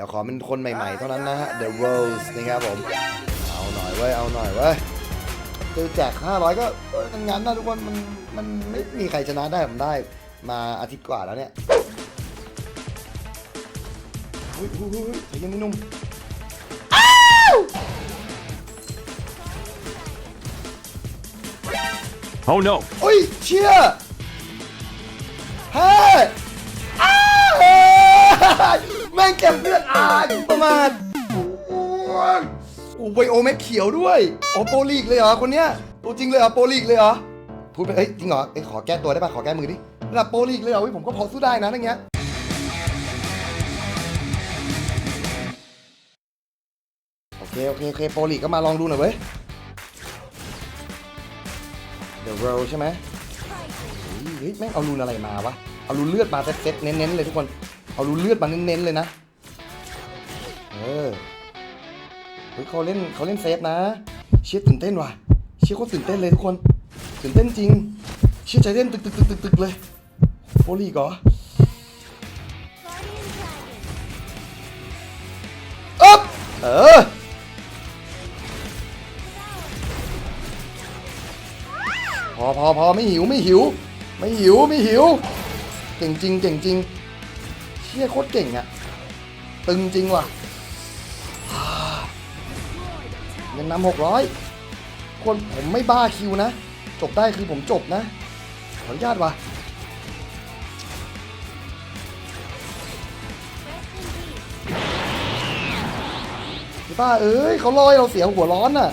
ดี๋ยวขอเป็นคนใหม่ๆ เท่านั้นนะฮะ The Rose นะครับผม เอาหน่อยเว้ย เอาหน่อยเว้ยคือแจก 500 ก็เออทั้งนั้นนะทุกคน มัน มันไม่มีใครชนะได้ผมได้ มาอาทิตย์กว่าแล้วเนี่ยอุ้ยอุ้ยอุ้ยใจเย็นนิดนุ่ม Oh no! อุ้ยเชี่ยเฮ้ยอ้าว แม่งเก็บเลือดอาประมาณโอ้ยโอ้ไวโอเม็ดเขียวด้วยอ๋อโปรลีกเลยเหรอคนเนี้ยตัวจริงเลยเหรอโปรลีกเลยเหรอพูดไปเอ้ยจริงเหรอเอ้ยขอแก้ตัวได้ป่ะขอแก้มือดิระดับโปรลีกเลยเหรอเฮ้ยผมก็พอสู้ได้นะอย่างเงี้ยโอเคโอเคโอเคโปรลีกก็มาลองดูหน่อยเว้ย The r o ใช่ไหมเฮ้ยแม่งเอารูนอะไรมาวะเอารูนเลือดมาเซ็ตเน้นๆเลยทุกคน เอารูนเลือดมาเน้นๆเลยนะ เออเฮ้ยเขาเล่นเขาเล่นเซฟนะ เชียร์ตื่นเต้นว่ะ เชียร์โคตรตื่นเต้นเลยทุกคน ตื่นเต้นจริง เชียร์ใจเต้นตึกตึกตึกตึกตึกเลยโปรลีกเหรออ๊บเออพอพอพอไม่หิวไม่หิว ไม่หิวไม่หิว เก่งจริงเก่งจริง เชี่ยโคตรเก่งอะตึงจริงว่ะเงินนำหกร้อยคนผมไม่บ้าคิวนะ จบได้คือผมจบนะ ขออนุญาตว่ะพี่ป้าเอ้ยเขาลอยเราเสียหัวร้อนน่ะ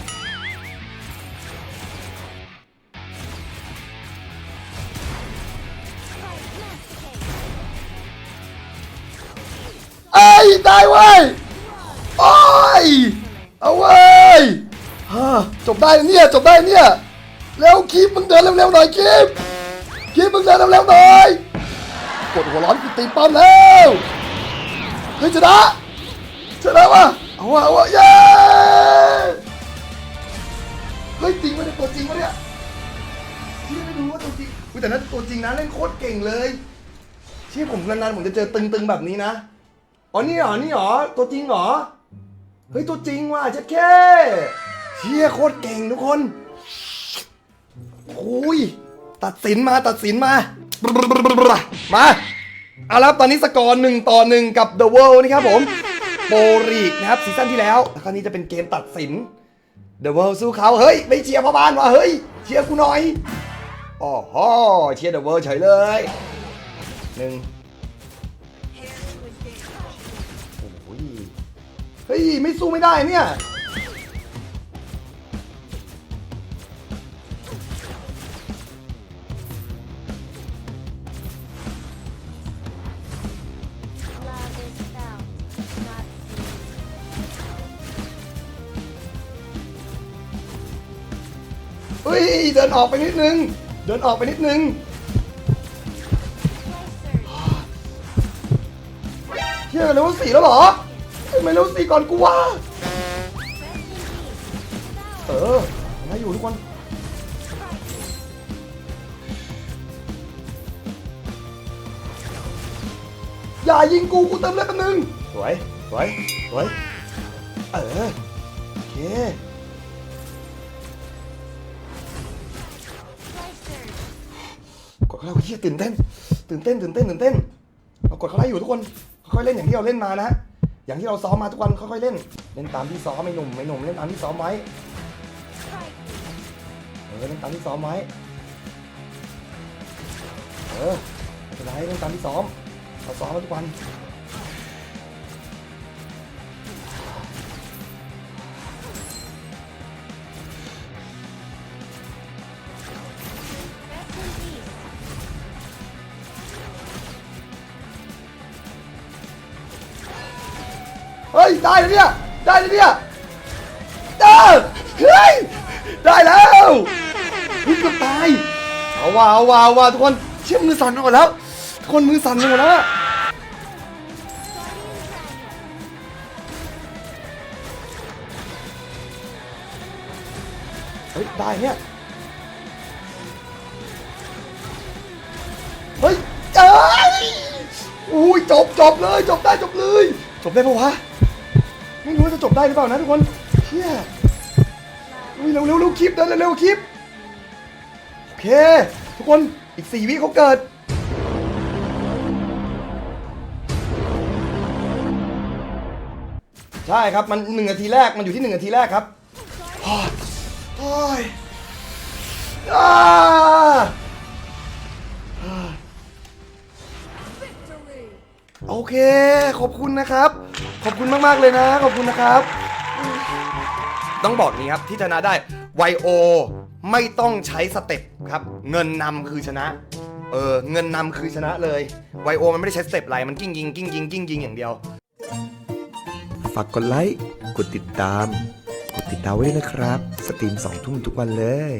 ไอ้ได้เว้ย โอ้ย เอาเว้ยฮ่าจบได้เนี่ยจบได้เนี่ยเร็วคีบมึงเดินเร็วๆหน่อยคีบคีบมึงเดินเร็วๆหน่อยกดหัวร้อนกูตีป้อมแล้วเฮ้ยชนะชนะวะเอาวะเอาวะเย้เฮ้ยจริงวะเนี่ยตัวจริงวะเนี่ยที่ไม่รู้ว่าตัวจริงแต่นั้นตัวจริงนะเล่นโคตรเก่งเลยที่ผมนานๆผมจะเจอตึงๆแบบนี้นะ อ๋อนี่เหรอ นี่เหรอ ตัวจริงเหรอ เฮ้ย ตัวจริงว่ะเจ๊แค่เชี่ยโคตรเก่งทุกคนโอ้ยตัดสินมาตัดสินมา มาเอาละตอนนี้สกอร์หนึ่งต่อหนึ่งกับ The World นะครับผมโปรลีกนะครับซีซั่นที่แล้วแล้วคราวนี้จะเป็นเกมตัดสิน The World สู้เขาเฮ้ย ไม่เชียร์พ่อบ้านว่ะเฮ้ย เชียร์กูหน่อยอ๋อฮอเชียร์ The World เฉยเลยหนึ่ง เฮ้ย ไม่สู้ไม่ได้เนี่ย Love is felt, not seen. เฮ้ย เดินออกไปนิดนึง เดินออกไปนิดนึง Closer. เชื่อเลเวลสี่แล้วเหรอ ไมเลเวลสี่ก่อนกูวะ Rest in peace. เออนะอยู่ทุกคนอย่ายิงกูกูเติมเลือดแป๊บนึงสวยสวยสวยเออโอเค Closer. กดเข้าไล่เฮียตื่นเต้นตื่นเต้นตื่นเต้นตื่นเต้นเรากดเข้าไล่อยู่ทุกคนค่อยๆเล่นอย่างที่เราเล่นมานะ อย่างที่เราซ้อมมาทุกวันค่อยๆเล่น เล่นตามที่ซ้อมไม่หนุ่มไม่หนุ่มเล่นตามที่ซ้อมไว้เออเล่นตามที่ซ้อมไว้เออไม่เป็นไรเล่นตามที่ซ้อมเราซ้อมมาทุกวัน เฮ้ยได้แล้วเนี่ยได้แล้วเนี่ยได้เฮ้ยได้แล้วเฮ้ยเกือบตายเอาว่าเอาว่าเอาว่าทุกคนเชื่อมือสั่นหมดแล้วทุกคนมือสั่นหมดแล้วเฮ้ยได้เนี่ยเฮ้ยเอ้ยอุ้ยจบจบเลยจบได้จบเลย จบได้ปะวะ ไม่รู้ว่าจะจบได้หรือเปล่านะทุกคนเชี่ยอุ้ยเร็วเร็วเร็วคลิปเดินเร็วเร็วคลิปโอเค ทุกคนอีกสี่วิเขาเกิดใช่ครับ มันหนึ่งนาทีแรกมันอยู่ที่หนึ่งนาทีแรกครับโอ้ยโอ้ยอ่า โอเค ขอบคุณนะครับ ขอบคุณมากๆเลยนะ ขอบคุณนะครับ ต้องบอกนี้ครับที่ชนะได้ไวโอไม่ต้องใช้สเต็ปครับ เงินนำคือชนะ เออ เงินนำคือชนะเลยไวโอมันไม่ได้ใช้สเต็ปอะไรมันกิ้งยิงกิ้งยิงกิ้งยิงอย่างเดียว ฝากกดไลค์ กดติดตาม กดติดตามไว้ด้วยนะครับ สตรีมสองทุ่มทุกวันเลย